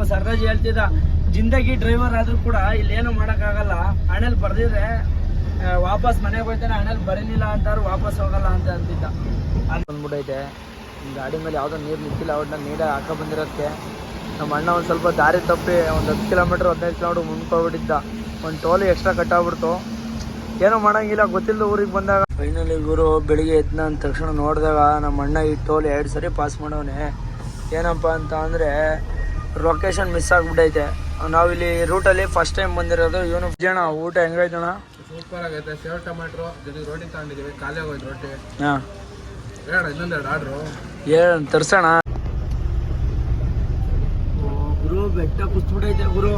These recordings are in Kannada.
ಪಾಪ ಸರ್ದಾಜಿ ಹೇಳ್ತಿದ್ದ, ಜಿಂದಗಿ ಡ್ರೈವರ್ ಆದ್ರೂ ಕೂಡ ಇಲ್ಲಿ ಏನು ಆಗಲ್ಲ ಹಣೆಲ್ ಬರ್ದಿದ್ರೆ ವಾಪಸ್ ಮನೆಗೆ ಹೋಗ್ತಾನೆ ಹಣೆಲ್ ಬರೀನಿಲ್ಲ ಅಂತಾರು ವಾಪಸ್ ಹೋಗಲ್ಲ ಅಂತ ಅಂತಿದ್ದ. ಅಲ್ಲಿ ಬಂದ್ಬಿಟ್ಟೈತೆ. ಗಾಡಿ ಮೇಲೆ ಯಾವುದೋ ನೀರು ನಿಂತಿಲ್ಲ ಅವ್ರನ್ನ ನೀರ ಹಾಕ ಬಂದಿರತ್ತೆ. ನಮ್ಮ ಅಣ್ಣ ಒಂದು ಸ್ವಲ್ಪ ದಾರಿ ತಪ್ಪಿ ಒಂದು ಹತ್ತು ಕಿಲೋಮೀಟ್ರ್, ಹದಿನೈದು ಕಿಲೋಮೀಟ್ರ್ ಮುಂದ್ಕೋಗ್ಬಿಟ್ಟಿದ್ದ ಒಂದು ಟೋಲ್ ಎಕ್ಸ್ಟ್ರಾ ಕಟ್ಟಾಗ್ಬಿಡ್ತು. ಏನೋ ಮಾಡಂಗಿಲ್ಲ ಗೊತ್ತಿಲ್ಲ ಊರಿಗೆ ಬಂದಾಗ. ಫೈನಲಿ ಗುರು ಬೆಳಿಗ್ಗೆ ಎದ್ದ ಅಂದ ತಕ್ಷಣ ನೋಡಿದಾಗ ನಮ್ಮ ಅಣ್ಣ ಈ ಟೋಲ್ ಎರಡು ಸರಿ ಪಾಸ್ ಮಾಡೋನೆ ಏನಪ್ಪ ಅಂತ ಅಂದರೆ ಲೊಕೇಶನ್ ಮಿಸ್ ಆಗಿಬಿಟ್ಟೈತೆ. ನಾವಿಲ್ಲಿ ರೂಟಲ್ಲಿ ಫಸ್ಟ್ ಟೈಮ್ ಬಂದಿರೋದು ಇವನು ಜನ ಊಟ ಹೆಂಗೈತಣ ಸೂಪರ್ ಆಗೈತೆ. ಸೇವ್ ಟೊಮ್ಯಾಟೊ ಜೊತೆಗೆ ರೋಟಿ ತಗೊಂಡಿದ್ದೀವಿ. ಖಾಲಿ ಆಗೋಯ್ತು ರೋಟಿ. ಹಾಂ. ಬೇಡ ಇನ್ನೊಂದೆರಡು ಆರ್ಡ್ರು. ಏನು ತರ್ಸೋಣ ಗುರು ಬೆಟ್ಟ ಕುಸ್ಬಿಟ್ಟೈತೆ ಗುರು.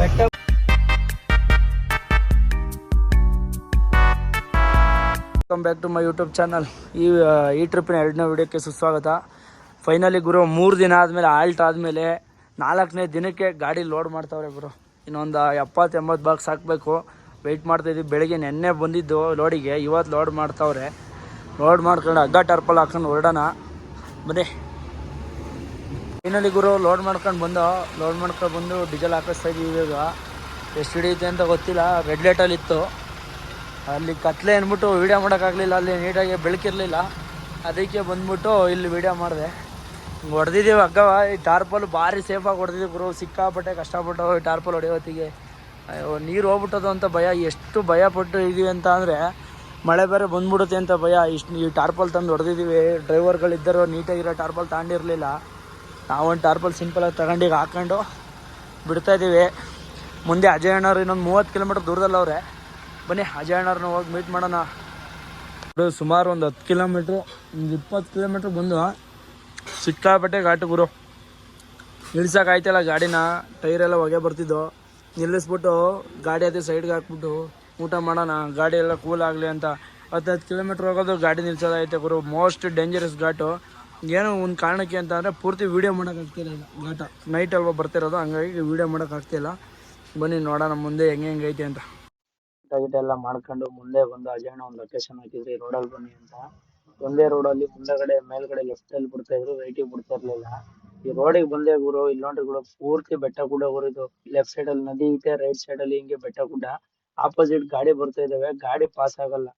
ಬೆಟ್ಟ welcome back to my YouTube channel ಈ ಈ ಟ್ರಿಪ್ಪಿನ ಎರಡನೇ ವಿಡಿಯೋಕ್ಕೆ ಸುಸ್ವಾಗತ. ಫೈನಲಿ ಗುರು, ಮೂರು ದಿನ ಆದಮೇಲೆ ಆಲ್ಟ್ ಆದಮೇಲೆ ನಾಲ್ಕನೇ ದಿನಕ್ಕೆ ಗಾಡಿ ಲೋಡ್ ಮಾಡ್ತಾವ್ರೆ ಗುರು. ಇನ್ನೊಂದು ಎಪ್ಪತ್ತು ಎಂಬತ್ತು ಬಾಕ್ಸ್ ಹಾಕಬೇಕು. ವೆಯ್ಟ್ ಮಾಡ್ತಾಯಿದ್ದೀವಿ ಬೆಳಿಗ್ಗೆ ನೆನ್ನೆ ಬಂದಿದ್ದು ಲೋಡಿಗೆ ಇವತ್ತು ಲೋಡ್ ಮಾಡ್ತಾವ್ರೆ. ಲೋಡ್ ಮಾಡ್ಕೊಂಡು ಹಗ್ಗ ಟರ್ಪಲ್ ಹಾಕೊಂಡು ಹೊರಡೋಣ. ಬನ್ನಿ. ಫೈನಲಿ ಗುರು ಲೋಡ್ ಮಾಡ್ಕೊಂಡು ಬಂದು ಲೋಡ್ ಮಾಡ್ಕೊಂಡು ಬಂದು ಡೀಸೆಲ್ ಹಾಕಿಸ್ತಾ ಇದ್ದೀವಿ ಇವಾಗ. ಎಷ್ಟು ಹಿಡಿಯುತ್ತೆ ಅಂತ ಗೊತ್ತಿಲ್ಲ. ರೆಡ್ ಲೈಟಲ್ಲಿ ಇತ್ತು. ಅಲ್ಲಿ ಕತ್ಲೆ ಅಂದ್ಬಿಟ್ಟು ವೀಡಿಯೋ ಮಾಡೋಕ್ಕಾಗಲಿಲ್ಲ ಅಲ್ಲಿ ನೀಟಾಗಿ ಬೆಳಕಿರಲಿಲ್ಲ. ಅದಕ್ಕೆ ಬಂದ್ಬಿಟ್ಟು ಇಲ್ಲಿ ವೀಡಿಯೋ ಮಾಡಿದೆ. ಹೊಡೆದಿದ್ದೀವಿ ಹಗ್ಗವ. ಈ ಟಾರ್ಪಲ್ ಭಾರಿ ಸೇಫಾಗಿ ಹೊಡೆದಿದ್ದೀವಿ ಗುರು ಸಿಕ್ಕಾಪಟ್ಟೆ ಕಷ್ಟಪಟ್ಟು ಈ ಟಾರ್ಪಲ್ ಹೊಡೆಯೋತ್ತಿಗೆ ನೀರು ಹೋಗ್ಬಿಟ್ಟದು ಅಂತ ಭಯ. ಎಷ್ಟು ಭಯ ಪಟ್ಟು ಇದೀವಿ ಅಂತ ಅಂದರೆ ಮಳೆ ಬೇರೆ ಬಂದ್ಬಿಡುತ್ತೆ ಅಂತ ಭಯ. ಇಷ್ಟು ಈ ಟಾರ್ಪಲ್ ತಂದು ಹೊಡೆದಿದ್ದೀವಿ ಡ್ರೈವರ್ಗಳಿದ್ದರು ನೀಟಾಗಿರೋ ಟಾರ್ಪಲ್ ತಗೊಂಡಿರಲಿಲ್ಲ. ನಾವೊಂದು ಟಾರ್ಪಲ್ ಸಿಂಪಲಾಗಿ ತಗೊಂಡೀಗ ಹಾಕ್ಕೊಂಡು ಬಿಡ್ತಾ ಇದ್ದೀವಿ ಮುಂದೆ ಅಜಯ್ ಅಣ್ಣವ್ರು ಇನ್ನೊಂದು ಮೂವತ್ತು ಕಿಲೋಮೀಟ್ರ್ ದೂರದಲ್ಲಿ ಅವರೇ. ಬನ್ನಿ, ಅಜಯ್ ಅಣ್ಣವ್ರನ್ನ ಹೋಗಿ ಮೀಟ್ ಮಾಡೋಣ. ಸುಮಾರು ಒಂದು ಹತ್ತು ಕಿಲೋಮೀಟ್ರು, ಒಂದು ಇಪ್ಪತ್ತು ಕಿಲೋಮೀಟ್ರ್ ಬಂದು ಸಿಕ್ಕಾಪಟ್ಟೆ ಘಾಟು ಗುರು. ಇಳ್ಸೋಕ್ಕಾಯ್ತಲ್ಲ ಗಾಡಿನ ಟೈರೆಲ್ಲ ಹೊಗೆ ಬರ್ತಿದ್ದು ನಿಲ್ಲಿಸ್ಬಿಟ್ಟು ಗಾಡಿ ಅದೇ ಸೈಡ್ಗೆ ಹಾಕ್ಬಿಟ್ಟು ಊಟ ಮಾಡೋಣ, ಗಾಡಿ ಎಲ್ಲ ಕೂಲ್ ಆಗಲಿ ಅಂತ. ಹತ್ತು ಹತ್ತು ಕಿಲೋಮೀಟ್ರ್ ಹೋಗೋದು ಗಾಡಿ ನಿಲ್ಸೋದೈತೆ ಗುರು. ಮೋಸ್ಟ್ ಡೇಂಜರಸ್ ಘಾಟು. ಏನು ಒಂದು ಕಾರಣಕ್ಕೆ ಅಂತ ಅಂದರೆ ಪೂರ್ತಿ ವೀಡಿಯೋ ಮಾಡೋಕ್ಕಾಗ್ತಿಲ್ಲ ಘಾಟ. ನೈಟ್ ಅಲ್ವಾ ಬರ್ತಿರೋದು, ಹಂಗಾಗಿ ವೀಡಿಯೋ ಮಾಡೋಕ್ಕಾಗ್ತಿಲ್ಲ ಬನ್ನಿ ನೋಡೋಣ ಮುಂದೆ ಹೆಂಗೆ ಐತೆ ಅಂತ. ಗಿಟ ಎಲ್ಲ ಮಾಡ್ಕೊಂಡು ಮುಂದೆ ಬಂದು ಅಜಯಣ್ಣ ಒಂದು ಲೊಕೇಶನ್ ಹಾಕಿದ್ರಿ ರೋಡಲ್ಲಿ ಬನ್ನಿ ಅಂತ. ಒಂದೇ ರೋಡ್ ಅಲ್ಲಿ ಮುಂದಗಡೆ ಮೇಲ್ಗಡೆ ಲೆಫ್ಟ್ ಅಲ್ಲಿ ಬಿಡ್ತಾ ಇದ್ರು ರೈಟಿಗೆ ಬಿಡ್ತಾ ಇರ್ಲಿಲ್ಲ. ಈ ರೋಡಿಗೆ ಬಂದೆ ಗುರು ಇಲ್ಲಿ ನೋಡ್ರಿ ಗುರು, ಪೂರ್ತಿ ಬೆಟ್ಟ ಗುಡ್ಡ ಗುರು ಇದು ಲೆಫ್ಟ್ ಸೈಡ್ ಅಲ್ಲಿ ನದಿ ಐತೆ ರೈಟ್ ಸೈಡ್ ಅಲ್ಲಿ ಹಿಂಗೆ ಬೆಟ್ಟ ಗುಡ್ಡ. ಆಪೋಸಿಟ್ ಗಾಡಿ ಬರ್ತಾ ಇದಾವೆ, ಗಾಡಿ ಪಾಸ್ ಆಗಲ್ಲ.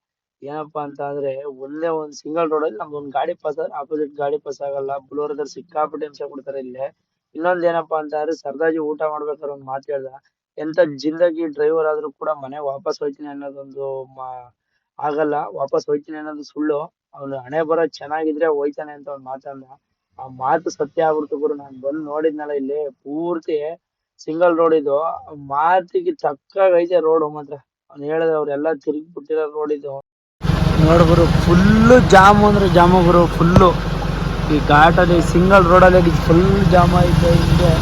ಏನಪ್ಪಾ ಅಂತ ಅಂದ್ರೆ, ಒಂದೇ ಒಂದ್ ಸಿಂಗಲ್ ರೋಡ್ ಅಲ್ಲಿ ನಮ್ದು ಒಂದ್ ಗಾಡಿ ಪಾಸ್ ಆದ್ರೆ ಆಪೋಸಿಟ್ ಗಾಡಿ ಪಾಸ್ ಆಗಲ್ಲ. ಬುಲೋರದಲ್ಲಿ ಸಿಕ್ಕಾಪಟ್ಟೆ ಹಿಂಸೆ ಕೊಡ್ತಾರೆ ಇಲ್ಲಿ. ಇನ್ನೊಂದ್ ಏನಪ್ಪಾ ಅಂತ ಅಂದ್ರೆ ಸರ್ದಾಜಿ ಊಟ ಮಾಡ್ಬೇಕಾದ್ರೆ ಒಂದ್ ಮಾತು ಹೇಳ್ದ. ಎಂತ ಜಿಂದಗಿ ಡ್ರೈವರ್ ಆದ್ರೂ ಕೂಡ ಮನೆ ವಾಪಸ್ ಹೋಯ್ತೀನಿ ಅನ್ನೋದೊಂದು ಮಾ- ಆಗಲ್ಲ, ವಾಪಸ್ ಹೋಯ್ತೀನಿ ಅನ್ನೋದು ಸುಳ್ಳು. ಅವ್ನು ಹಣೆ ಬರೋ ಚೆನ್ನಾಗಿದ್ರೆ ಹೋಯ್ತಾನೆ ಅಂತ ಒಂದ್ ಮಾತಂದ ಆ ಮಾತು ಸತ್ಯ ಆಗ್ಬಿಡ್ತು ಗುರು. ನಾನ್ ಬಂದ್ ನೋಡಿದ್ನಲ್ಲ ಇಲ್ಲಿ, ಪೂರ್ತಿ ಸಿಂಗಲ್ ರೋಡ್ ಇದು. ಮಾತಿಗೆ ಚಕ್ಕಾಗೈತೆ ರೋಡ್ ಮಾತ್ರ. ಅವ್ನು ಹೇಳಿದ್ರೆ ಅವ್ರೆಲ್ಲ ತಿರುಗಿ ಬಿಟ್ಟಿರೋ ರೋಡ್ ಇದು. ನೋಡ್ ಗುರು ಫುಲ್ಲು ಜಾಮ್ ಅಂದ್ರೆ ಜಾಮು ಗುರು ಫುಲ್ಲು ಈ ಘಾಟಲ್ಲಿ ಸಿಂಗಲ್ ರೋಡಲ್ಲಿ ಫುಲ್ ಜಾಮ್ ಐತೆ ಹಿಂಗೆ.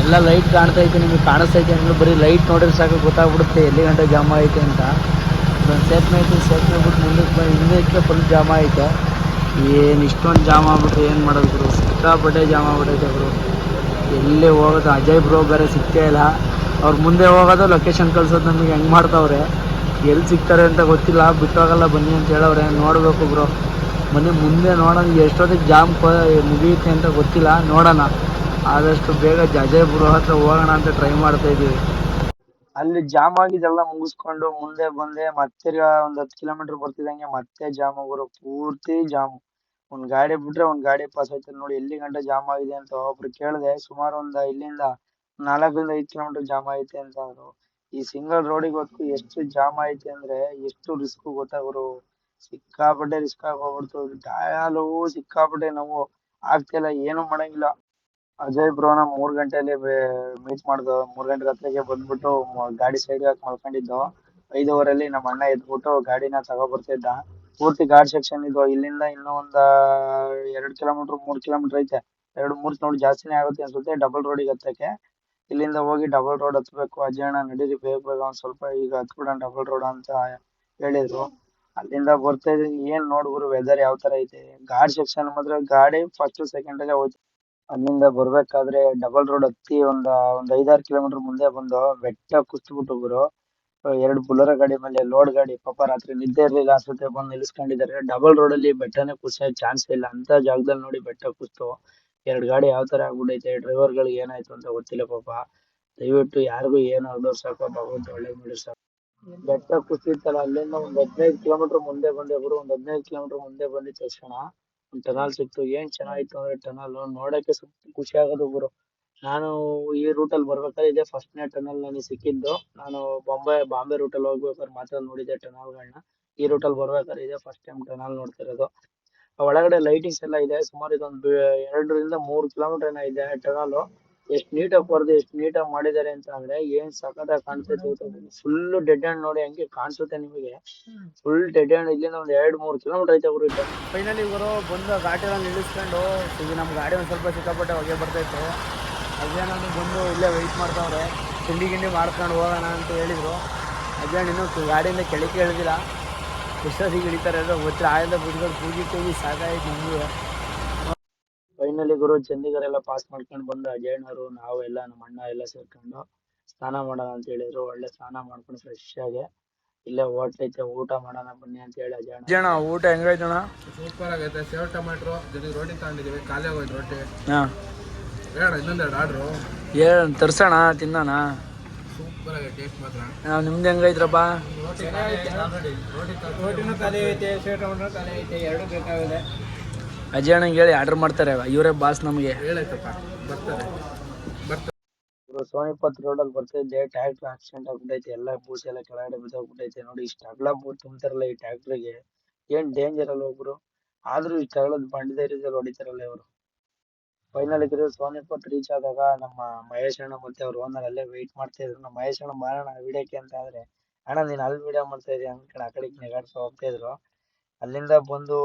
ಎಲ್ಲ ಲೈಟ್ ಕಾಣ್ತಾ ಇದೆ ನಿಮಗೆ ಕಾಣಿಸ್ತೈತೆ ಬರಿ ಬರೀ ಲೈಟ್ ನೋಡಿದ್ರೆ ಸಾಕು, ಗೊತ್ತಾಗ್ಬಿಡುತ್ತೆ ಎಲ್ಲಿ ಗಂಟೆ ಜಾಮ್ ಐತೆ ಅಂತ. ಒಂದು ಸೇತುವೆ ಐತೆ ಸೇತುವೆ ಬಿಟ್ಟು ಮುಂದಕ್ಕೆ ಬಂದು ಹಿಂದಕ್ಕೆ ಫುಲ್ ಜಾಮ್ ಐತೆ. ಏನು ಇಷ್ಟೊಂದು ಜಾಮ್ ಆಗ್ಬಿಟ್ರೆ ಏನು ಮಾಡೋದು ಗುರು? ಸಿಕ್ಕಾಪಟ್ಟೆ ಜಾಮ್ ಆಗ್ಬಿಟ್ಟೈತೆ ಗುರು. ಎಲ್ಲಿ ಹೋಗೋದು? ಅಜಯ್ ಬ್ರೋ ಬೇರೆ ಸಿಗ್ತೇ ಇಲ್ಲ. ಅವ್ರು ಮುಂದೆ ಹೋಗೋದು ಲೊಕೇಶನ್ ಕಳ್ಸೋದು ನಮಗೆ ಹೆಂಗೆ ಮಾಡ್ತಾವ್ರೆ? ಎಲ್ಲಿ ಸಿಗ್ತಾರೆ ಅಂತ ಗೊತ್ತಿಲ್ಲ. ಬಿಟ್ಟೋಗಲ್ಲ ಬನ್ನಿ ಅಂತ ಹೇಳವ್ರೆ. ನೋಡಬೇಕು ಬ್ರೋ ಮನೆ ಮುಂದೆ ನೋಡೋಣ. ಎಷ್ಟೊತ್ತಿಗೆ ಜಾಮ್ ಮುಗಿಯುತ್ತೆ ಅಂತ ಗೊತ್ತಿಲ್ಲ. ನೋಡೋಣ. ಆದಷ್ಟು ಬೇಗ ಅಜಯ್ ಬ್ರೋ ಹತ್ರ ಹೋಗೋಣ ಅಂತ ಟ್ರೈ ಮಾಡ್ತಾ ಇದೀವಿ. ಅಲ್ಲಿ ಜಾಮ್ ಆಗಿದೆಲ್ಲ ಮುಗಿಸ್ಕೊಂಡು ಮುಂದೆ ಬಂದೆ, ಮತ್ತೆ ಒಂದ್ ಹತ್ತು ಕಿಲೋಮೀಟರ್ ಬರ್ತಿದಂಗೆ ಮತ್ತೆ ಜಾಮ್ ಗುರು ಪೂರ್ತಿ ಜಾಮ್ ಒಂದ್ ಗಾಡಿ ಬಿಟ್ರೆ ಒಂದ್ ಗಾಡಿ ಪಾಸ್ ಆಯ್ತದೆ ನೋಡಿ, ಎಲ್ಲಿ ಗಂಟೆ ಜಾಮ್ ಆಗಿದೆ ಅಂತ ಒಬ್ರು ಕೇಳಿದೆ, ಸುಮಾರು ಒಂದ್ ಇಲ್ಲಿಂದ ನಾಲ್ಕರಿಂದ ಐದು ಕಿಲೋಮೀಟರ್ ಜಾಮ್ ಐತೆ ಅಂತ ಅಂದ್ರು ಈ ಸಿಂಗಲ್ ರೋಡಿಗೆ ಹೊತ್ತು ಎಷ್ಟು ಜಾಮ್ ಐತೆ ಅಂದ್ರೆ ಎಷ್ಟು ರಿಸ್ಕ್ ಗೊತ್ತಾ ಗುರು ಸಿಕ್ಕಾಪಟ್ಟೆ ರಿಸ್ಕ್ ಆಗಿ ಹೋಗ್ಬಿಡ್ತು. ಡಯಾಲು ಸಿಕ್ಕಾಪಟ್ಟೆ ನೋವು. ಆಗ್ತಿಲ್ಲ, ಏನು ಮಾಡಂಗಿಲ್ಲ. ಅಜಯ್ ಬ್ರೋನ ಮೂರ್ ಗಂಟೆಲಿ ಮೀಟ್ ಮಾಡ್ದು, ಮೂರ್ ಗಂಟೆ ರಾತ್ರಿಗೆ ಬಂದ್ಬಿಟ್ಟು ಗಾಡಿ ಸೈಡ್ ಹಾಕಿ ಮಲ್ಕೊಂಡಿದ್ದು ಅಲ್ಲಿ ನಮ್ಮ ಅಣ್ಣ ಎದ್ಬಿಟ್ಟು ಗಾಡಿನ ತಗೋ ಬರ್ತಿದ್ದ ಪೂರ್ತಿ ಘಾಟ್ ಸೆಕ್ಷನ್ ಇದು, ಇಲ್ಲಿಂದ ಇನ್ನೂ ಒಂದ್ ಎರಡ್ ಕಿಲೋಮೀಟರ್ ಮೂರ್ ಕಿಲೋಮೀಟರ್ ಐತೆ. ಎರಡು, ಮೂರ್ ನೋಡಿ ಜಾಸ್ತಿನೇ ಆಗುತ್ತೆ ಅನ್ಸುತ್ತೆ ಡಬಲ್ ರೋಡಿಗೆ ಹತ್ತಕ್ಕೆ ಇಲ್ಲಿಂದ ಹೋಗಿ ಡಬಲ್ ರೋಡ್ ಹತ್ಬೇಕು, ಅಜಯ್ ಅಣ್ಣ ನಡೀರಿ, ಬೇಗ ಬೇಗ ಒಂದ್ ಸ್ವಲ್ಪ ಈಗ ಹತ್ಬಿಡೋಣ ಡಬಲ್ ರೋಡ್ ಅಂತ ಹೇಳಿದ್ರು. ಅಲ್ಲಿಂದ ಬರ್ತಾ ಇದ್ದೀನಿ ಏನ್ ನೋಡ್ಗುರು ವೆದರ್ ಯಾವ ತರ ಐತೆ. ಘಾಟ್ ಸೆಕ್ಷನ್ ಮಾತ್ರ, ಗಾಡಿ ಫಸ್ಟ್ ಸೆಕೆಂಡ್ ಅಲ್ಲೇ ಹೋಯ್ತು. ಅಲ್ಲಿಂದ ಬರ್ಬೇಕಾದ್ರೆ ಡಬಲ್ ರೋಡ್ ಹತ್ತಿ ಒಂದ್ ಒಂದ್ ಐದಾರು ಕಿಲೋಮೀಟರ್ ಮುಂದೆ ಬಂದು ಬೆಟ್ಟ ಕುಸ್ದ್ಬಿಟ್ಟು ಒಬ್ರು ಎರಡು ಬುಲರೋ ಗಾಡಿ ಮೇಲೆ ಲೋಡ್ ಗಾಡಿ ಪಾಪ ರಾತ್ರಿ ನಿದ್ದೆ ಇರ್ಲಿಲ್ಲ ಅನ್ಸುತ್ತೆ, ಬಂದು ನಿಲ್ಸ್ಕೊಂಡಿದ್ದಾರೆ. ಡಬಲ್ ರೋಡ್ ಅಲ್ಲಿ ಬೆಟ್ಟನೇ ಕುಸಿಯೋ ಚಾನ್ಸ್ ಇಲ್ಲ. ಅಂತ ಜಾಗದಲ್ಲಿ ನೋಡಿ ಬೆಟ್ಟ ಕುಸ್ತು. ಎರಡು ಗಾಡಿ ಯಾವ ತರ ಆಗ್ಬಿಟೈತೆ ಡ್ರೈವರ್ ಗಳಿಗೆ ಏನಾಯ್ತು ಅಂತ ಗೊತ್ತಿಲ್ಲ ಪಾಪ. ದಯವಿಟ್ಟು ಯಾರಿಗೂ ಏನು ಆಗೋ ಸಾಕು ಭಗವಂತ ಒಳ್ಳೇದ್ ಮಾಡಿ ಸಾಕು ಬೆಟ್ಟ ಕುಸಿತಲ್ಲ ಅಲ್ಲಿಂದ ಒಂದ್ ಹದಿನೈದು ಕಿಲೋಮೀಟರ್ ಮುಂದೆ ಬಂದೆ ಒಬ್ರು ಒಂದ್ ಹದಿನೈದು ಕಿಲೋಮೀಟರ್ ಮುಂದೆ ಬಂದಿದ್ದ ತಕ್ಷಣ ಟನಲ್ ಸಿಕ್ತು. ಏನ್ ಚೆನ್ನಾಗಿತ್ತು ಅಂದ್ರೆ ಟನಲ್ ನೋಡಕ್ಕೆ ಖುಷಿ ಆಗೋದು ಗುರು. ನಾನು ಈ ರೂಟಲ್ಲಿ ಬರ್ಬೇಕಾದ್ರೆ ಇದೆ ಫಸ್ಟ್ನೇ ಟನಲ್ ನನಗೆ ಸಿಕ್ಕಿದ್ದು. ನಾನು ಬಾಂಬೆ ಬಾಂಬೆ ರೂಟಲ್ಲಿ ಹೋಗ್ಬೇಕಾದ್ರೆ ಮಾತ್ರ ನೋಡಿದ್ದೆ ಟನಲ್ಗಳನ್ನ ಈ ರೂಟಲ್ಲಿ ಬರ್ಬೇಕಾದ್ರೆ ಇದೆ ಫಸ್ಟ್ ಟೈಮ್ ಟನಲ್ ನೋಡ್ತಿರೋದು. ಒಳಗಡೆ ಲೈಟಿಂಗ್ಸ್ ಎಲ್ಲ ಇದೆ. ಸುಮಾರು ಇದೊಂದು ಎರಡರಿಂದ ಮೂರು ಕಿಲೋಮೀಟರ್ ಏನೋ ಇದೆ ಟನಲ್ ಎಷ್ಟ್ ನೀಟಾಗಿ ಕೊರ್ದು ಎಷ್ಟ್ ನೀಟಾಗಿ ಮಾಡಿದ್ದಾರೆ ಅಂತ ಅಂದ್ರೆ ಏನ್ ಸಕ್ಕತ್ತಾಗಿ ಕಾಣಿಸ್ತೈತೆ ಫುಲ್ ಡೆಡ್ ಎಂಡ್ ನೋಡಿ ಹಂಗೆ ಕಾಣಿಸುತ್ತೆ ನಿಮಗೆ. ಫುಲ್ ಡೆಡ್ ಎಂಡ್ ಇಲ್ಲಿಂದ ಒಂದ್ ಎರಡ್ ಮೂರ್ ಕಿಲೋಮೀಟರ್ ಐತೆ ಗುರು ಫೈನಲಿ ಇವರು ಬಂದು ಘಾಟಿನ ನಿಲ್ಲಿಸ್ಕೊಂಡು ಈಗ ನಮ್ಮ ಗಾಡಿ ಒಂದ್ ಸ್ವಲ್ಪ ಸಿಕ್ಕಾಪಟ್ಟೆ ಹೊಗೆ ಬರ್ತೈತೆ ಅಜ್ಜಾನ ಬಂದು ಇಲ್ಲೇ ವೆಯ್ಟ್ ಮಾಡ್ತಾವ್ರೆ ತಿಂಡಿ ಗಿಂಡಿ ಮಾಡ್ಕೊಂಡು ಹೋಗೋಣ ಅಂತ ಹೇಳಿದ್ರು. ಅಜ್ಜಾನ್ ಇನ್ನೂ ಗಾಡಿಯಿಂದ ಕೆಳಕ್ಕೆ ಇಳಿದಿಲ್ಲ. ಎಷ್ಟೊತ್ತಿಗೆ ಇಳಿತಾರೆ, ಅಂದ್ರೆ ಗೊತ್ತಿಲ್ಲ ಆಗಿಂದ ಬಿಡ್ಕೊಂಡು ಕೂಗಿ ಕೂಗಿ ಸಾಕಾಯ್ತು ನಮಗೂ. ಫೈನಲಿ ಗುರು ಚಂದಿಗರೆಲ್ಲ ಎಲ್ಲ ಪಾಸ್ ಮಾಡ್ಕೊಂಡು ಬಂದು ಅಜಯಣ್ಣವರು ನಾವು ಎಲ್ಲ ನಮ್ಮ ಅಣ್ಣ ಎಲ್ಲ ಸೇರ್ಕೊಂಡು ಸ್ನಾನ ಮಾಡೋಣ ಅಂತ ಹೇಳಿದ್ರು. ಒಳ್ಳೆ ಸ್ನಾನ ಮಾಡ್ಕೊಂಡು ಫ್ರೆಶ್ ಆಗಿ ಇಲ್ಲೇ ಹೋಟ್ಲ್ ಐತೆ ಊಟ ಮಾಡೋಣ ಬನ್ನಿ ಅಂತ ಹೇಳಿ ಅಜಯಣ್ಣ. ಅಜಯಣ್ಣ ಊಟ ಹೆಂಗೈತಣ್ಣ ಸೂಪರ್ ಆಗೈತೆ. ಸೇವ್ ಟೊಮೆಟೊ ಜೊತೆಗೆ ರೋಟಿ ತಗೊಂಡಿದೀವಿ ಖಾಲಿ ಆಗೋಯ್ತು ರೊಟ್ಟಿ ಹಾಂ. ಬೇಡ ಇನ್ನೊಂದೆರಡು ಆರ್ಡ್ರು. ಏನು ತರ್ಸೋಣ ತಿನ್ನೋಣ. ಸೂಪರ್ ಆಗೈತೆ ಟೇಸ್ಟ್ ಮಾತ್ರ. ನಾವು ನಿಮ್ದು ಹೆಂಗೈತ್ರಪ್ಪ ರೋಟಿನೂ ಖಾಲಿ ಐತೆ ಸೇವ್ ಟೊಮೆಟೊ ಖಾಲಿ ಐತೆ. ಎರಡು ಬೇಕಾಗಿದೆ. ಅಜಯಣ್ಣಂಗೆ ಹೇಳಿ ಆರ್ಡರ್ ಮಾಡ್ತಾರೆ. ಇವರೇ ಬಾಸ್ ನಮಗೆ. ಹೇಳೈತಪ್ಪ ಬರ್ತಾರೆ. ಬರ್ತಾರೆ ಸೋನಿಪತ್ ರೋಡ್ ಅಲ್ಲಿ ಬರ್ತಿದ್ದೆ ಟ್ರ್ಯಾಕ್ಟರ್ ಆಕ್ಸಿಡೆಂಟ್ ಆಗ್ಬಿಟ್ಟೈತೆ ಎಲ್ಲ ಬೂಸ್ ಎಲ್ಲ ಕೆಳಗಡೆ ಬಿದ್ದೋಗ್ಬಿಟ್ಟೈತೆ ನೋಡಿ ಇಷ್ಟು ಅಗಲ ಬೂಟ್ ತುಂಬ್ತಾರಲ್ಲ ಈ ಟ್ರ್ಯಾಕ್ಟರ್ಗೆ ಏನ್ ಡೇಂಜರ್ ಅಲ್ಲ ಒಬ್ರು? ಆದ್ರೂ ಈ ಅಗಲದ ಬಂಡಿ ಧೈರ್ಯದಲ್ಲಿ ಹೊಡಿತಾರಲ್ಲ ಇವರು. ಫೈನಲ್ ಇದ್ರೆ ಸೋನಿಪತ್ ರೀಚ್ ಆದಾಗ ನಮ್ಮ ಮಹೇಶ್ ಅಣ್ಣ ಮತ್ತೆ ಅವ್ರ ಓನರ್ ಅಲ್ಲೇ ವೆಯ್ಟ್ ಮಾಡ್ತಾ ಇದ್ರು. ನಮ್ಮ ಮಹೇಶ್ ಅಣ್ಣ ಮಾಡೋಣ ವಿಡಿಯೋಕ್ಕೆ ಅಂತ ಆದ್ರೆ ಅಣ್ಣ ನೀನ್ ಅಲ್ಲಿ ವಿಡಿಯೋ ಮಾಡ್ತಾ ಇದೀಯ? ಅನ್ಕೊಂಡು ಆ ಕಡೆ ನೆಗಾಡ್ಸೋ ಹೋಗ್ತಾ ಇದ್ರು. ಅಲ್ಲಿಂದ ಬಂದು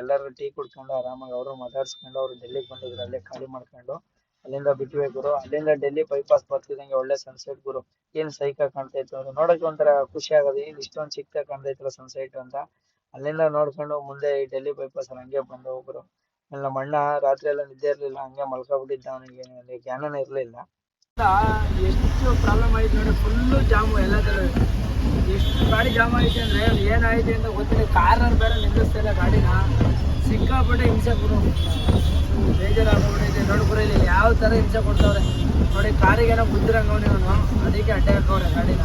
ಎಲ್ಲರೂ ಟೀ ಕುಡ್ಕೊಂಡು ಆರಾಮಾಗಿ ಅವರು ಮಾತಾಡ್ಸ್ಕೊಂಡು ಅವ್ರು ಡೆಲ್ಲಿಗೆ ಬಂದಿದ್ರು ಅಲ್ಲೇ ಖಾಲಿ ಮಾಡ್ಕೊಂಡು ಅಲ್ಲಿಂದ ಬಿಟ್ವಿ ಗುರು. ಅಲ್ಲಿಂದ ಡೆಲ್ಲಿ ಬೈಪಾಸ್ ಬರ್ತಿದಂಗೆ ಒಳ್ಳೆ ಸನ್ಸೆಟ್ ಗುರು. ಏನ್ ಸೈಕ ಕಾಣ್ತಾ ಇತ್ತು ಅದು ಒಂಥರ ಖುಷಿ ಆಗೋದು. ಏನ್ ಇಷ್ಟೊಂದ್ ಚಿಕ್ಕದಾಗಿ ಕಾಣ್ತೈತಲ್ಲ ಸನ್ಸೆಟ್ ಅಂತ. ಅಲ್ಲಿಂದ ನೋಡ್ಕೊಂಡು ಮುಂದೆ ಡೆಲ್ಲಿ ಬೈಪಾಸ್ ಹಂಗೆ ಬಂದು ಗುರು. ನಮ್ಮ ಅಣ್ಣ ರಾತ್ರಿ ಎಲ್ಲ ನಿದ್ದೆ ಇರ್ಲಿಲ್ಲ, ಹಂಗೆ ಮಲ್ಕೊಬಿಟ್ಟಿದ್ದ ಅವನಿಗೆ. ಜ್ಞಾನನೇ ಇರ್ಲಿಲ್ಲ. ಎಷ್ಟು ಪ್ರಾಬ್ಲಮ್ ಆಯ್ತು ನೋಡಿ ಫುಲ್ಲು ಜಾಮು ಎಲ್ಲ ಥರ ಎಷ್ಟು ಗಾಡಿ ಜಾಮ್ ಆಯ್ತು ಅಂದ್ರೆ ಏನಾಯ್ತು ಅಂತ ಗೊತ್ತಿಲ್ಲ. ಕಾರ್ನರ್ ಬೇರೆ ನಿಲ್ಲಿಸ್ತಾ ಇಲ್ಲ ಗಾಡಿನ. ಸಿಕ್ಕಾಪಟ್ಟೆ ಹಿಂಸೆ ನೋಡಿ ಗುರು, ಇಲ್ಲಿ ಯಾವ ಥರ ಹಿಂಸೆ ಕೊಡ್ತಾವ್ರೆ. ನೋಡಿ, ಕಾರಿಗೆ ಏನೋ ಗುದ್ದಿರಂಗ ಅವನು. ಅದಕ್ಕೆ ಅಡ್ಡ ಹಾಕವ್ರೆ ಗಾಡಿನ.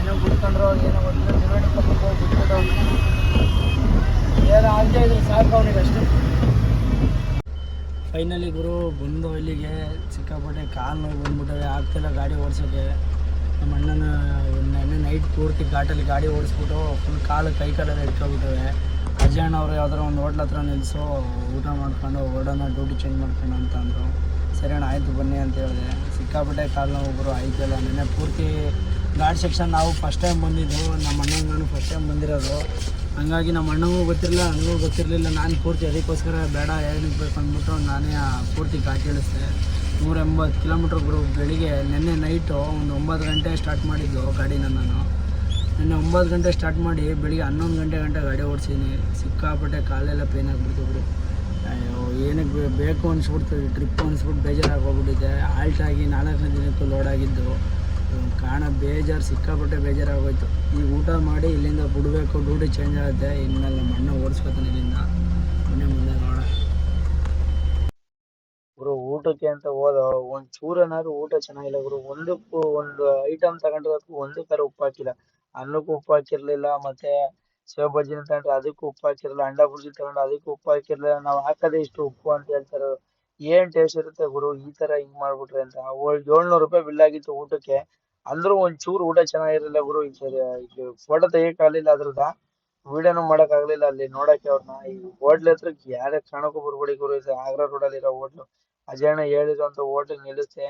ಏನೋ ಗುದ್ಕೊಂಡ್ರು, ಏನೋ ಗೊತ್ತಿಲ್ಲ ಡಿವೈಡ್ ಕೊಟ್ಟು ಗುದ್ಬಿಟ್ಟವ್ನು ಏನೋ ಆಗ್ತಾ ಇದ್ರೆ ಸಾಕು ಅವನಿಗೆ ಅಷ್ಟೇ ಫೈನಲಿ ಗುರು, ಬಂದು ಇಲ್ಲಿಗೆ ಸಿಕ್ಕಾಪಟ್ಟೆ ಕಾಲು ನೋವು ಬಂದ್ಬಿಟ್ಟವೆ ಆಗ್ತಿಲ್ಲ ಗಾಡಿ ಓಡಿಸೋಕ್ಕೆ. ನಮ್ಮ ಅಣ್ಣನ ನೆನ್ನೆ ನೈಟ್ ಪೂರ್ತಿ ಘಾಟಲ್ಲಿ ಗಾಡಿ ಓಡಿಸ್ಬಿಟ್ಟು ಫುಲ್ ಕಾಲು ಕೈ ಕಾಲೆಲ್ಲ ಇಟ್ಕೊಬಿಟ್ಟವೆ ಅಜ್ಜಣ್ಣ ಅವರು ಯಾವ್ದಾರು ಒಂದು ಹೋಟ್ಲ್ ಹತ್ರ ನಿಲ್ಲಿಸು ಊಟ ಮಾಡ್ಕೊಂಡು ಓಡೋಣ ಡ್ಯೂಟಿ ಚೇಂಜ್ ಮಾಡ್ಕೊಂಡು ಅಂತ ಅಂದರು. ಸರಿ ಅಣ್ಣ, ಆಯಿತು ಬನ್ನಿ ಅಂತ ಹೇಳಿದೆ. ಸಿಕ್ಕಾಪಟ್ಟೆ ಕಾಲು ನೋವು ಗುರು ಆಯ್ತಲ್ಲ ನೆನ್ನೆ ಪೂರ್ತಿ ಗಾಡಿ ಸೆಕ್ಷನ್ ನಾವು ಫಸ್ಟ್ ಟೈಮ್ ಬಂದಿದ್ದು, ನಮ್ಮ ಅಣ್ಣನ ನಾನು ಫಸ್ಟ್ ಟೈಮ್ ಬಂದಿರೋದು. ಹಾಗಾಗಿ ನಮ್ಮ ಅಣ್ಣಗೂ ಗೊತ್ತಿರಲಿಲ್ಲ, ನನಗೂ ಗೊತ್ತಿರಲಿಲ್ಲ. ನಾನು ಪೂರ್ತಿ ಅದಕ್ಕೋಸ್ಕರ ಬೇಡ ಏನಕ್ಕೆ ಬೇಕು ಅಂದ್ಬಿಟ್ಟು ನಾನೇ ಪೂರ್ತಿ ಗಾಡಿ ಇಳಿಸಿದೆ ನೂರ ಎಂಬತ್ತು ಕಿಲೋಮೀಟ್ರ್ ಬೆಳಿಗ್ಗೆ ನಿನ್ನೆ ನೈಟು ಒಂದು ಒಂಬತ್ತು ಗಂಟೆ ಸ್ಟಾರ್ಟ್ ಮಾಡಿದ್ದು ಗಾಡಿನ ನಾನು. ನಿನ್ನೆ ಒಂಬತ್ತು ಗಂಟೆ ಸ್ಟಾರ್ಟ್ ಮಾಡಿ ಬೆಳಿಗ್ಗೆ ಹನ್ನೊಂದು ಗಂಟೆ ಗಂಟೆ ಗಾಡಿ ಓಡಿಸಿದ್ದೀನಿ ಸಿಕ್ಕಾಪಟ್ಟೆ ಕಾಲೆಲ್ಲ ಪೇನ್ ಆಗಿಬಿಡ್ತು ಬಿಡಿ ಅಯ್ಯೋ ಏನಕ್ಕೆ ಬೇಕು ಅನಿಸ್ಬಿಡ್ತು ಟ್ರಿಪ್ ಅನಿಸ್ಬಿಟ್ಟು ಬೇಜಾರಾಗಿ ಹೋಗ್ಬಿಟ್ಟಿದೆ ಆಲ್ಟಾಗಿ ನಾಲ್ಕನೇ ದಿನಕ್ಕೂ ಲೋಡ್ ಆಗಿದ್ದು. ಇವ್ನ್ ಕಾಣ ಬೇಜಾರು, ಸಿಕ್ಕಾಪಟ್ಟೆ ಬೇಜಾರಾಗೋಯ್ತು. ಈಗ ಊಟ ಮಾಡಿ ಇಲ್ಲಿಂದ ಬಿಡಬೇಕು ಡ್ಯೂಟಿ ಚೇಂಜ್ ಆಗುತ್ತೆ. ಇನ್ಮೇಲೆ ನಮ್ಮ ಅಣ್ಣ ಓಡಿಸ್ಕೊತಾನೆ ಇಲ್ಲಿಂದ. ಮನೆ ಮುಂದೆ ನೋಡ ಗುರು, ಊಟಕ್ಕೆ ಅಂತ ಹೋದ ಒಂದ್ ಚೂರನಾದ್ರು ಊಟ ಚೆನ್ನಾಗಿಲ್ಲ ಗುರು. ಒಂದಕ್ಕೂ ಒಂದು ಐಟಮ್ ತಗೊಂಡಿರೋದಕ್ಕೂ ಒಂದಕ್ಕಾರ ಉಪ್ಪು ಹಾಕಿಲ್ಲ. ಅನ್ನಕ್ಕೂ ಉಪ್ಪು ಹಾಕಿರ್ಲಿಲ್ಲ, ಮತ್ತೆ ಸೇವ್ ಬಜ್ಜಿನ ತಗೊಂಡ್ರೆ ಅದಕ್ಕೂ ಉಪ್ಪು ಹಾಕಿರಲಿಲ್ಲ, ಅಂಡಾ ಬುರ್ಜಿ ತಗೊಂಡ್ರೆ ಅದಕ್ಕೂ ಉಪ್ಪು ಹಾಕಿರ್ಲಿಲ್ಲ. ನಾವು ಹಾಕದೇ ಇಷ್ಟು ಉಪ್ಪು ಅಂತ ಹೇಳ್ತಾರೆ. ಏನ್ ಟೇಸ್ಟ್ ಇರುತ್ತೆ ಗುರು? ಈ ತರ ಹಿಂಗ್ ಮಾಡ್ಬಿಟ್ರೆ ಅಂತ. ಏಳ್ನೂರು ರೂಪಾಯಿ ಬಿಲ್ ಆಗಿತ್ತು ಊಟಕ್ಕೆ. ಅಂದ್ರೂ ಒಂದ್ ಚೂರು ಊಟ ಚೆನ್ನಾಗಿರಲಿಲ್ಲ ಗುರು. ಫೋಟೋ ತೆಗಿಯಕ್ ಆಗ್ಲಿಲ್ಲ ಅದ್ರದ ವಿಡಿಯೋನು ಮಾಡಕ್ ಆಗ್ಲಿಲ್ಲ ಅಲ್ಲಿ ನೋಡಕ್ಕೆ ಅವ್ರನ್ನ ಈ ಹೋಟ್ಲ್ ಹತ್ರ ಯಾರೇ ಕಾಣಕ್ಕೂ ಬರ್ಬೇಡಿ ಗುರು. ಇದು ಆಗ್ರಾ ರೋಡ್ ಅಲ್ಲಿ ಇರೋ ಹೋಟ್ಲು ಅಜಯಣ್ಣ ಹೇಳಿದಂತ ಹೋಟ್ಲ್ ನಿಲ್ಲಿಸ್ತೆ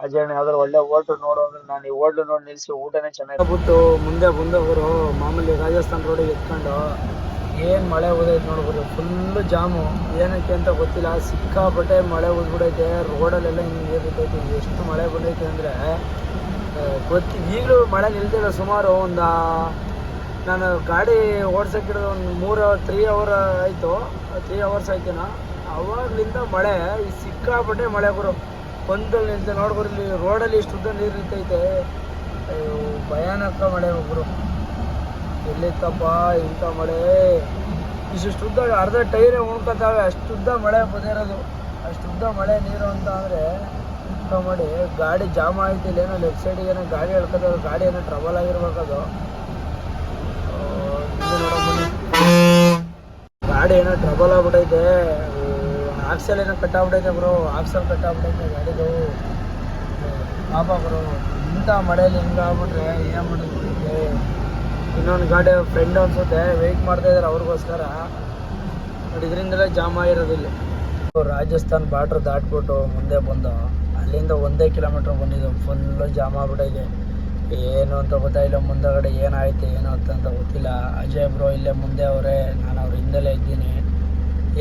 ಅಜಯಣ್ಣ ಯಾವ್ದಾರು ಒಳ್ಳೆ ಹೋಟ್ಲ್ ನೋಡು ಅಂದ್ರೆ ನಾನು ಈ ಹೋಟ್ಲ್ ನೋಡಿ ನಿಲ್ಸಿ ಊಟನೇ ಚೆನ್ನಾಗಿ ಬಿಟ್ಟು ಮುಂದೆ ಮುಂದೆ ಗುರು ಮಾಮೂಲಿ ರಾಜಸ್ಥಾನ್ ರೋಡಿಗೆ ಎತ್ಕೊಂಡು ಏನ್ ಮಳೆ ಓದೈತೆ ನೋಡ್ಬೋದು ಫುಲ್ ಜಾಮು. ಏನಕ್ಕೆ ಅಂತ ಗೊತ್ತಿಲ್ಲ, ಸಿಕ್ಕಾಪಟ್ಟೆ ಮಳೆ ಓದ್ಬಿಡೈತೆ ರೋಡಲ್ಲೆಲ್ಲ ಹಿಂಗೆ ಏರ್ತೈತೆ ಎಷ್ಟು ಮಳೆ ಬಂದೈತೆ ಅಂದರೆ ಗೊತ್ತಿ, ಈಗಲೂ ಮಳೆ ನಿಲ್ತಿಲ್ಲ ಸುಮಾರು ಒಂದು, ನಾನು ಗಾಡಿ ಓಡ್ಸಕ್ಕಿರೋ ಒಂದು ಮೂರು ಅವರ್ ತ್ರೀ ಅವರ್ ಆಯಿತು ತ್ರೀ ಅವರ್ಸ್ ಆಯ್ತೇನೋ ಅವಾಗ್ಲಿಂದ ಮಳೆ, ಈ ಸಿಕ್ಕಾಪಟ್ಟೆ ಮಳೆ ಬರು ಒಂದಲ್ಲಿ ನಿಲ್ತೆ ನೋಡ್ಬೋದು ಇಲ್ಲಿ ರೋಡಲ್ಲಿ ಇಷ್ಟು ಉದ್ದ ನೀರು ನಿಂತೈತೆ. ಅಯ್ಯೋ, ಭಯಾನಕ ಮಳೆ ಗುರು. ಎಲ್ಲಿತ್ತಪ್ಪ ಇಂಥ ಮಳೆ? ಇಷ್ಟು ಉದ್ದ ಅರ್ಧ ಟೈರೇ ಉಣ್ಕೊತಾವೆ, ಅಷ್ಟು ಉದ್ದ ಮಳೆ ಬಂದಿರೋದು. ಅಷ್ಟು ಉದ್ದ ಮಳೆ ನೀರು ಅಂತ ಅಂದರೆ ಮಾಡಿ ಗಾಡಿ ಜಾಮ್ ಆಯ್ತು, ಇಲ್ಲೇನೋ ಲೆಫ್ಟ್ ಸೈಡಿಗೆ ಏನೋ ಗಾಡಿ ಎಳ್ಕೊತಾವೆ, ಗಾಡಿ ಏನೋ ಟ್ರಬಲ್ ಆಗಿರ್ಬೇಕದು. ಗಾಡಿ ಏನೋ ಟ್ರಬಲ್ ಆಗ್ಬಿಟ್ಟೈತೆ ಆಕ್ಸಲ್ ಏನೋ ಕಟ್ಟಾಗ್ಬಿಟ್ಟೈತೆ ಬ್ರೋ ಆಕ್ಸಲ್ ಕಟ್ಟಾಗ್ಬಿಟ್ಟೈತೆ ಗಾಡಿದು. ಪಾಪ ಬ್ರೋ, ಇಂಥ ಮಳೆಯಲ್ಲಿ ಹಿಂಗೆ ಆಗ್ಬಿಟ್ರೆ ಏನು ಮಾಡೋದು? ಇನ್ನೊಂದು ಗಾಡಿ ಫ್ರೆಂಡ್ ಅನ್ಸುತ್ತೆ ವೆಯ್ಟ್ ಮಾಡ್ತಾ ಇದ್ದಾರೆ ಅವ್ರಿಗೋಸ್ಕರ. ಬಟ್ ಇದರಿಂದಲೇ ಜಾಮ್ ಆಗಿರೋದಿಲ್ಲ ರಾಜಸ್ಥಾನ್ ಬಾರ್ಡ್ರ್ ದಾಟ್ಬಿಟ್ಟು ಮುಂದೆ ಬಂದು ಅಲ್ಲಿಂದ ಒಂದೇ ಕಿಲೋಮೀಟ್ರ್ ಬಂದಿದ್ದು ಫುಲ್ಲು ಜಾಮ್ ಆಗ್ಬಿಟ್ಟಿದೆ. ಏನು ಅಂತ ಗೊತ್ತಾಯಿಲ್ಲ ಮುಂದಗಡೆ ಏನಾಯ್ತು ಏನು ಅಂತ ಗೊತ್ತಿಲ್ಲ. ಅಜಯ್ ಬ್ರೋ ಇಲ್ಲೇ ಮುಂದೆ ಅವರೇ ನಾನು ಅವ್ರ ಹಿಂದೆಲೇ ಇದ್ದೀನಿ.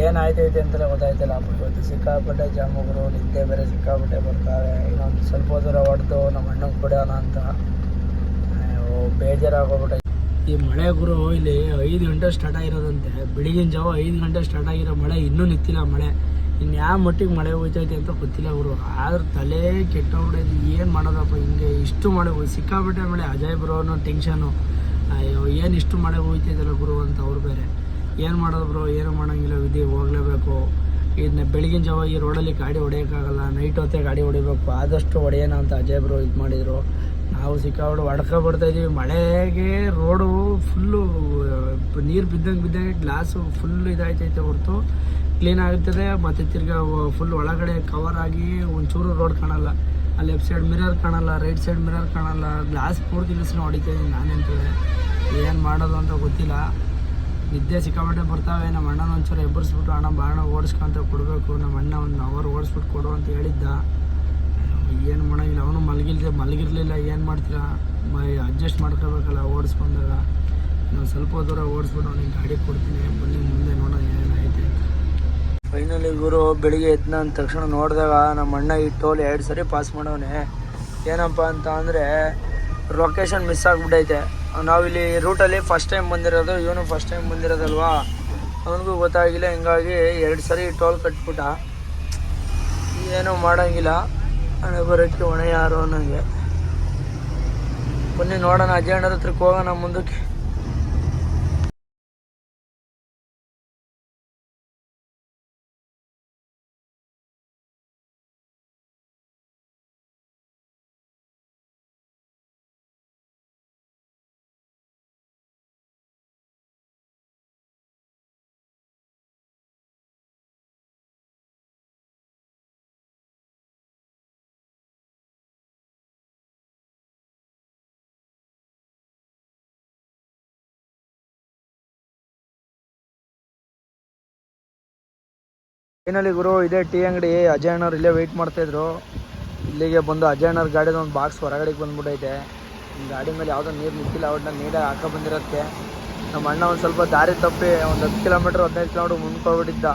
ಏನಾಯ್ತೈತೆ ಅಂತಲೇ ಗೊತ್ತಾಯ್ತಿಲ್ಲ. ಇವತ್ತು ಸಿಕ್ಕಾಪಟ್ಟೆ ಜಾಮ್ ಬ್ರೋ ನಿದ್ದೆ ಬೇರೆ ಸಿಕ್ಕಾಪಟ್ಟೆ ಬರ್ತಾರೆ. ಇನ್ನೊಂದು ಸ್ವಲ್ಪ ದೂರ ಹೊಡೆದು ನಮ್ಮ ಅಣ್ಣಂಗೆ ಕೊಡೋಣ ಅಂತ. ಅಯ್ಯೋ, ಬೇಜಾರಾಗೋಗ್ಬಿಟ್ಟೈತೆ ಈ ಮಳೆ ಗುರು, ಇಲ್ಲಿ ಐದು ಗಂಟೆ ಸ್ಟಾರ್ಟ್ ಆಗಿರೋದಂತೆ. ಬೆಳಗಿನ ಜಾವ ಐದು ಗಂಟೆ ಸ್ಟಾರ್ಟ್ ಆಗಿರೋ ಮಳೆ, ಇನ್ನೂ ನಿಂತಿಲ್ಲ ಮಳೆ. ಇನ್ನು ಯಾವ ಮಟ್ಟಿಗೆ ಮಳೆ ಹೋಯ್ತೈತೆ ಅಂತ ಗೊತ್ತಿಲ್ಲ ಗುರು. ಆದ್ರೆ ತಲೆ ಕೆಟ್ಟೋಗ್ಬಿಡೈತೆ. ಏನು ಮಾಡೋದಪ್ಪ ಹಿಂಗೆ? ಇಷ್ಟು ಮಳೆ ಸಿಕ್ಕಾಬಿಟ್ಟೆ ಮಳೆ, ಅಜಯ್ ಬ್ರೋ ಅನ್ನೋ ಟೆನ್ಷನು ಅಯ್ಯೋ, ಏನು ಇಷ್ಟು ಮಳೆ ಹೋಯ್ತೈತಲ್ಲ ಗುರು ಅಂತ ಅವ್ರು ಬೇರೆ. ಏನು ಮಾಡೋದು ಬ್ರೋ? ಏನು ಮಾಡೋಂಗಿಲ್ಲ ವಿಧಿ, ಹೋಗ್ಲೇಬೇಕು. ಇದನ್ನ ಬೆಳಗಿನ ಜಾವ ಈ ರೋಡಲ್ಲಿ ಗಾಡಿ ಹೊಡೆಯೋಕ್ಕಾಗಲ್ಲ. ನೈಟ್ ಹೊತ್ತೇ ಗಾಡಿ ಹೊಡಿಬೇಕು. ಆದಷ್ಟು ಹೊಡೆಯೋಣ ಅಂತ ಅಜಯ್ ಬ್ರೋ ಇದು ಮಾಡಿದರು. ನಾವು ಸಿಕ್ಕಾಬಿಡು ಹೊಡ್ಕೊ ಬರ್ತಾ ಇದೀವಿ. ಮಳೆಗೆ ರೋಡು ಫುಲ್ಲು ನೀರು ಬಿದ್ದಂಗೆ ಬಿದ್ದಂಗೆ ಗ್ಲಾಸು ಫುಲ್ ಇದಾಯ್ತೈತೆ ಹೊರತು. ಕ್ಲೀನ್ ಆಗ್ತದೆ ಮತ್ತು ತಿರ್ಗಾ ಫುಲ್ ಒಳಗಡೆ ಕವರ್ ಆಗಿ ಒಂಚೂರು ರೋಡ್ ಕಾಣಲ್ಲ. ಆ ಲೆಫ್ಟ್ ಸೈಡ್ ಮಿರರ್ ಕಾಣಲ್ಲ ರೈಟ್ ಸೈಡ್ ಮಿರರ್ ಕಾಣಲ್ಲ. ಗ್ಲಾಸ್ ಪೂರ್ತಿ ಗಿಲ್ಸ್ನ ಹೊಡಿತಾ ಇದ್ದೀನಿ ನಾನೆಂತೇಳಿ ಏನು ಮಾಡೋದು ಅಂತ ಗೊತ್ತಿಲ್ಲ. ನಿದ್ದೆ ಸಿಕ್ಕಾಪಟ್ಟೆ ಬರ್ತಾವೆ. ನಮ್ಮ ಅಣ್ಣನ ಒಂಚೂರು ಎಬ್ಬರಿಸ್ಬಿಟ್ಟು, ಅಣ್ಣ ಬಾಣ ಓಡಿಸ್ಕೊಂತ ಕೊಡಬೇಕು. ನಮ್ಮ ಅಣ್ಣ ಒಂದು ಅವರ್ ಓಡಿಸ್ಬಿಟ್ಟು ಕೊಡು ಅಂತ ಹೇಳಿದ್ದ. ಏನು ಮಾಡೋಂಗಿಲ್ಲ ಅವನು ಮಲಗಿಲ್ದೆ ಮಲಗಿರಲಿಲ್ಲ, ಏನು ಮಾಡ್ತೀರಾ? ಅಡ್ಜಸ್ಟ್ ಮಾಡ್ಕೋಬೇಕಲ್ಲ, ಓಡಿಸ್ಕೊಂಡಾಗ. ನಾನು ಸ್ವಲ್ಪ ದೂರ ಓಡಿಸ್ಬಿಟ್ಟು ಅವ್ನಿಗೆ ಗಾಡಿ ಕೊಡ್ತೀನಿ, ಬನ್ನಿ ಮುಂದೆ ನೋಡೋಣ ಏನಾಯ್ತು ಫೈನಲಿ ಗುರು, ಬೆಳಿಗ್ಗೆ ಎದ್ದ ಅಂದ ತಕ್ಷಣ ನೋಡಿದಾಗ ನಮ್ಮ ಅಣ್ಣ ಈ ಟೋಲ್ ಎರಡು ಸರಿ ಪಾಸ್ ಮಾಡೋನೆ ಏನಪ್ಪ ಅಂತ ಅಂದರೆ ಲೊಕೇಶನ್ ಮಿಸ್ ಆಗಿಬಿಟ್ಟೈತೆ. ನಾವಿಲ್ಲಿ ರೂಟಲ್ಲಿ ಫಸ್ಟ್ ಟೈಮ್ ಬಂದಿರೋದು, ಇವನು ಫಸ್ಟ್ ಟೈಮ್ ಬಂದಿರೋದಲ್ವಾ? ಅವನಿಗೂ ಗೊತ್ತಾಗಿಲ್ಲ, ಹಿಂಗಾಗಿ ಎರಡು ಸರಿ ಟೋಲ್ ಕಟ್ಬಿಟ್ಟ. ಏನೂ ಮಾಡೋಂಗಿಲ್ಲ. ಹಣೆ ಬರೋಕ್ಕೆ ಹೊಣೆ ಯಾರು ಅನ್ನಂಗೆ. ಬನ್ನಿ ನೋಡೋಣ ಅಜಯಣ್ಣರ ಹತ್ರಕ್ಕೆ ಹೋಗೋಣ ಮುಂದಕ್ಕೆ. ಫೈನಲಿ ಗುರು, ಇದೇ ಟೀ ಅಂಗಡಿ, ಅಜಯ್ ಅಣ್ಣವ್ರು ಇಲ್ಲೇ ವೆಯ್ಟ್ ಮಾಡ್ತಾಯಿದ್ರು ಇಲ್ಲಿಗೆ ಬಂದು ಅಜಯ್ ಅಣ್ಣವ್ರ ಗಾಡಿದ ಒಂದು ಬಾಕ್ಸ್ ಹೊರಗಡೆಗೆ ಬಂದ್ಬಿಟ್ಟೈತೆ ಗಾಡಿ ಮೇಲೆ ಯಾವುದೋ ನೀರು ನಿಂತಿಲ್ಲ ಅವನ್ನ ನೀಡೇ ಹಾಕೋ ಬಂದಿರತ್ತೆ ನಮ್ಮ ಅಣ್ಣ ಒಂದು ಸ್ವಲ್ಪ ದಾರಿ ತಪ್ಪಿ ಒಂದು ಹತ್ತು ಕಿಲೋಮೀಟ್ರ್, ಹದಿನೈದು ಕಿಲೋಮೀಟ್ರ್ ಮುಂದ್ಕೋಗ್ಬಿಟ್ಟಿದ್ದ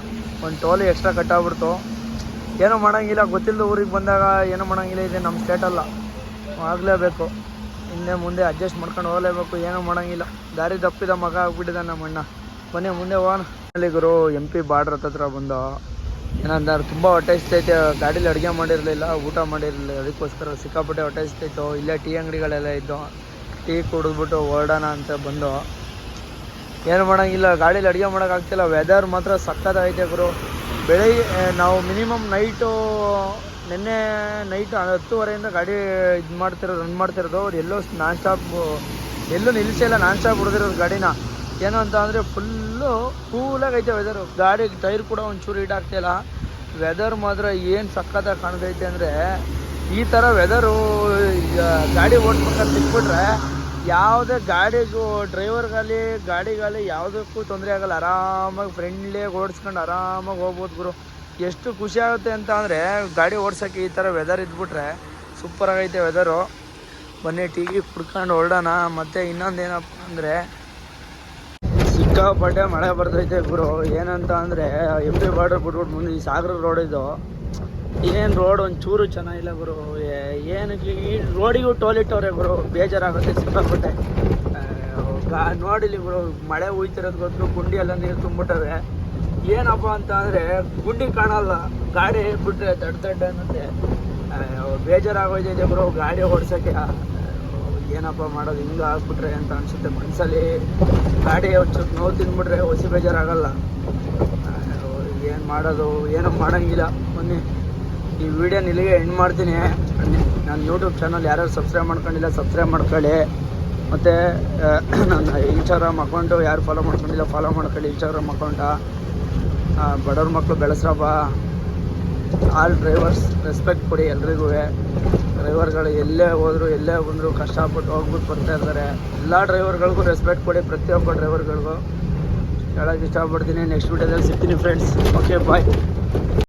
ಒಂದು ಟೋಲ್ ಎಕ್ಸ್ಟ್ರಾ ಕಟ್ಟಾಗ್ಬಿಡ್ತು ಏನೂ ಮಾಡೋಂಗಿಲ್ಲ ಗೊತ್ತಿಲ್ಲದ ಊರಿಗೆ ಬಂದಾಗ ಏನೂ ಮಾಡೋಂಗಿಲ್ಲ, ಇದೆ ನಮ್ಮ ಸ್ಟೇಟಲ್ಲ ಆಗಲೇಬೇಕು. ಹಿಂದೆ ಮುಂದೆ ಅಡ್ಜಸ್ಟ್ ಮಾಡ್ಕೊಂಡು ಹೋಗಲೇಬೇಕು, ಏನೂ ಮಾಡೋಂಗಿಲ್ಲ. ದಾರಿ ತಪ್ಪಿದ ಮಗ ಆಗ್ಬಿಟ್ಟಿದ್ದ ನಮ್ಮ ಅಣ್ಣ ಬನ್ನಿ, ಮುಂದೆ ಹೋಗೋಣ. ಅಲ್ಲಿ ಗುರು ಎಂ ಪಿ ಬಾರ್ಡ್ರ್ ಹತ್ರ ಬಂದು. ಏನಂದ್ರೆ ತುಂಬ ಹೊಟ್ಟೆ ಹಸಿತೈತೆ ಗಾಡೀಲಿ ಅಡುಗೆ ಮಾಡಿರಲಿಲ್ಲ, ಊಟ ಮಾಡಿರಲಿಲ್ಲ, ಅದಕ್ಕೋಸ್ಕರ ಸಿಕ್ಕಾಪಟ್ಟೆ ಹೊಟ್ಟೆ ಹಸಿತೈತು ಇಲ್ಲೇ ಟೀ ಅಂಗಡಿಗಳೆಲ್ಲ ಇದ್ದು, ಟೀ ಕುಡಿದ್ಬಿಟ್ಟು ಹೊರಡೋಣ ಅಂತ ಬಂದು. ಏನು ಮಾಡೋಂಗಿಲ್ಲ, ಗಾಡೀಲಿ ಅಡುಗೆ ಮಾಡೋಕ್ಕಾಗ್ತಿಲ್ಲ ವೆದರ್ ಮಾತ್ರ ಸಕ್ಕತ್ತಾಗೈತೆ ಗುರು. ಬೆಳಿಗ್ಗೆ ನಾವು ಮಿನಿಮಮ್ ನೈಟು ನಿನ್ನೆ ನೈಟ್ ಹತ್ತುವರೆಯಿಂದ ಗಾಡಿ ಇದು ಮಾಡ್ತಿರೋದು ರನ್ ಮಾಡ್ತಿರೋದು, ಅವ್ರು ಎಲ್ಲೋ ನಾನ್ ಸ್ಟಾಪ್ ಎಲ್ಲೂ ನಿಲ್ಲಿಸಿಲ್ಲ ನಾನ್ ಸ್ಟಾಪ್ ಹೊಡೆದಿರೋದು ಗಾಡಿನ. ಏನು ಅಂತ ಅಂದರೆ ಫುಲ್ಲು ಕೂಲಾಗೈತೆ ವೆದರು ಗಾಡಿ ಟೈರ್ ಕೂಡ ಒಂಚೂರು ಹೀಟ್ ಇಲ್ಲ. ವೆದರ್ ಮಾತ್ರ ಏನು ಸಖತ್ತಾಗಿ ಕಾಣ್ತೈತೆ ಅಂದರೆ, ಈ ಥರ ವೆದರು ಗಾಡಿ ಓಡಿಸ್ಬೇಕಾದ್ರೆ ಸಿಕ್ಬಿಟ್ರೆ ಯಾವುದೇ ಗಾಡಿಗೂ ಡ್ರೈವರ್ಗಾಲಿ ಗಾಡಿಗಾಲಿ ಯಾವುದಕ್ಕೂ ತೊಂದರೆ ಆಗಲ್ಲ. ಆರಾಮಾಗಿ ಫ್ರೆಂಡ್ಲಿಯಾಗಿ ಓಡಿಸ್ಕೊಂಡು ಆರಾಮಾಗಿ ಹೋಗ್ಬೋದು ಗುರು. ಎಷ್ಟು ಖುಷಿ ಆಗುತ್ತೆ ಅಂತ ಅಂದರೆ, ಗಾಡಿ ಓಡ್ಸೋಕ್ಕೆ ಈ ಥರ ವೆದರ್ ಇದ್ಬಿಟ್ರೆ ಸೂಪರ್ ಆಗೈತೆ ವೆದರು ಬನ್ನಿ ಟೀಗಿ ಕುಡ್ಕೊಂಡು ಹೊರಡೋಣ ಮತ್ತು ಇನ್ನೊಂದು ಏನಪ್ಪ ಅಂದರೆ ಸಿಕ್ಕಾಪಟ್ಟೆ ಮಳೆ ಬರ್ತೈತೆ ಗುರು. ಏನಂತ ಅಂದರೆ ಎಂ ಪಿ ಬಾರ್ಡರ್ ಬಿಟ್ಬಿಟ್ಟು ಮುಂದೆ ಈ ಸಾಗರ ರೋಡ್ ಇದು, ಏನು ರೋಡ್ ಒಂಚೂರು ಚೆನ್ನಾಗಿಲ್ಲ ಗುರು. ಏನಕ್ಕೆ ಈ ರೋಡಿಗೂ ಟೋಲಿಟ್ಟವ್ರೆ ಗುರು. ಬೇಜಾರಾಗುತ್ತೆ ಸಿಕ್ಕಾಪಟ್ಟೆ. ನೋಡಿಲಿ ಗುರು, ಮಳೆ ಹುಯ್ತಿರೋದು ಗೊತ್ತು, ಗುಂಡಿ ಎಲ್ಲ ನೀರು ತುಂಬಿಟ್ಟವೆ ಏನಪ್ಪ ಅಂತ ಅಂದರೆ, ಗುಂಡಿ ಕಾಣಲ್ಲ, ಗಾಡಿ ಬಿಟ್ರೆ ದಡ್ಡ ದಡ್ಡ ಅನ್ನತ್ತೆ ಬೇಜಾರಾಗೋಯ್ತೈತೆ ಗುರು, ಗಾಡಿ ಓಡ್ಸೋಕ್ಕೆ. ಏನಪ್ಪ ಮಾಡೋದು, ಹಿಂಗೆ ಆಗ್ಬಿಟ್ರೆ ಅಂತ ಅನ್ಸುತ್ತೆ. ಮನಸ್ಸಲ್ಲಿ ಗಾಡಿ ಒಂಚೂರು ನೋವು ತಿಂದ್ಬಿಟ್ರೆ ಹೊಸಿ ಬೇಜಾರಾಗಲ್ಲ. ಏನು ಮಾಡೋದು, ಏನೂ ಮಾಡೋಂಗಿಲ್ಲ. ಬನ್ನಿ, ಈ ವಿಡಿಯೋ ಇಲ್ಲಿಗೆ ಎಂಡ್ ಮಾಡ್ತೀನಿ. ನನ್ನ ಯೂಟ್ಯೂಬ್ ಚಾನಲ್ ಯಾರ್ಯಾರು ಸಬ್ಸ್ಕ್ರೈಬ್ ಮಾಡ್ಕೊಂಡಿಲ್ಲ ಸಬ್ಸ್ಕ್ರೈಬ್ ಮಾಡ್ಕೊಳ್ಳಿ. ಮತ್ತು ನನ್ನ ಇನ್ಸ್ಟಾಗ್ರಾಮ್ ಅಕೌಂಟು ಯಾರು ಫಾಲೋ ಮಾಡ್ಕೊಂಡಿಲ್ಲ ಫಾಲೋ ಮಾಡ್ಕೊಳ್ಳಿ ಇನ್ಸ್ಟಾಗ್ರಾಮ್ ಅಕೌಂಟ ಬಡವ್ರ ಮಕ್ಕಳು ಬೆಳೆಸ್ರಪ್ಪ. ಆಲ್ ಡ್ರೈವರ್ಸ್ ರೆಸ್ಪೆಕ್ಟ್ ಕೊಡಿ ಎಲ್ರಿಗೂ. ಡ್ರೈವರ್ಗಳು ಎಲ್ಲೇ ಹೋದ್ರು, ಎಲ್ಲೇ ಬಂದ್ರು ಕಷ್ಟಪಟ್ಟು ಹೋಗ್ಬಿಟ್ಟು ಬರ್ತಾ ಇರ್ತಾರೆ. ಎಲ್ಲ ಡ್ರೈವರ್ಗಳಿಗೂ ರೆಸ್ಪೆಕ್ಟ್ ಕೊಡಿ, ಪ್ರತಿಯೊಬ್ಬ ಡ್ರೈವರ್ಗಳಿಗೂ ಹೇಳೋಕ್ಕೆ ಇಷ್ಟಪಡ್ತೀನಿ. ನೆಕ್ಸ್ಟ್ ವೀಡಿಯೋದಲ್ಲಿ ಸಿಗ್ತೀನಿ ಫ್ರೆಂಡ್ಸ್ ಓಕೆ ಬಾಯ್